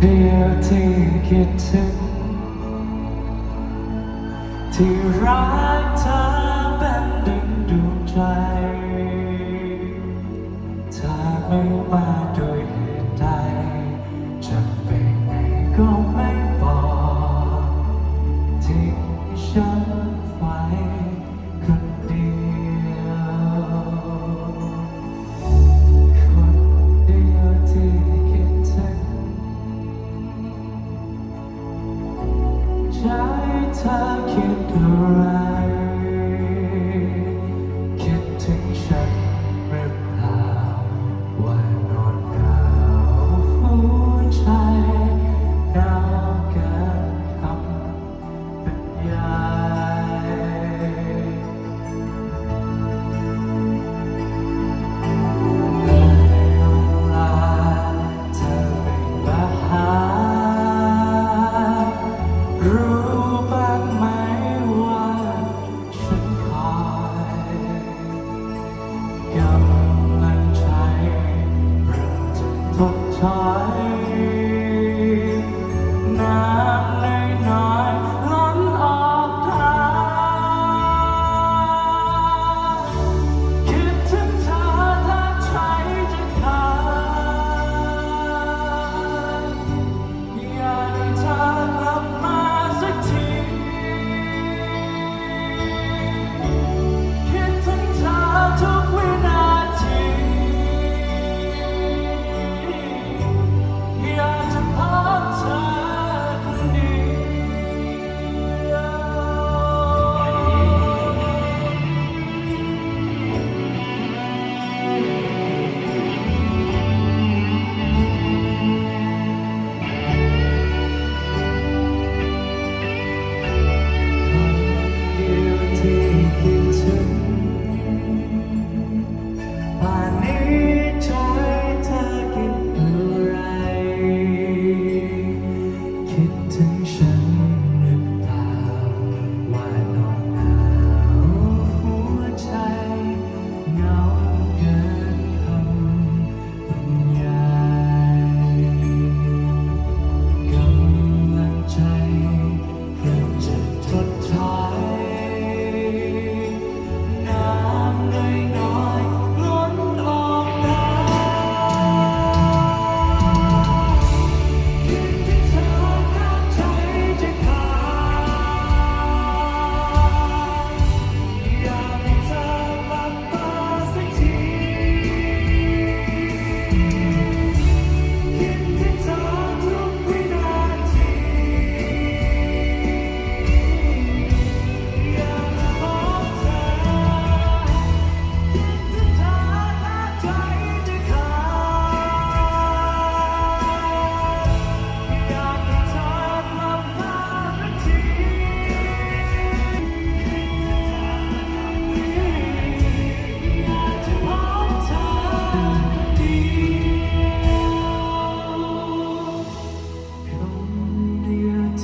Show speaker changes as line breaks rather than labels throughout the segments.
Here, take it to, to right time. ใจเธอคิดอะไร คิดถึงฉัน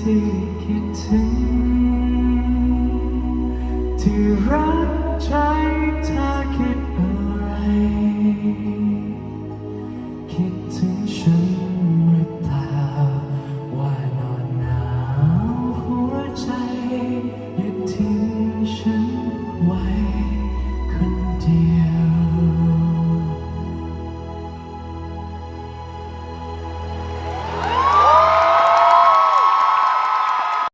ที่คิดถึงที่รักใจ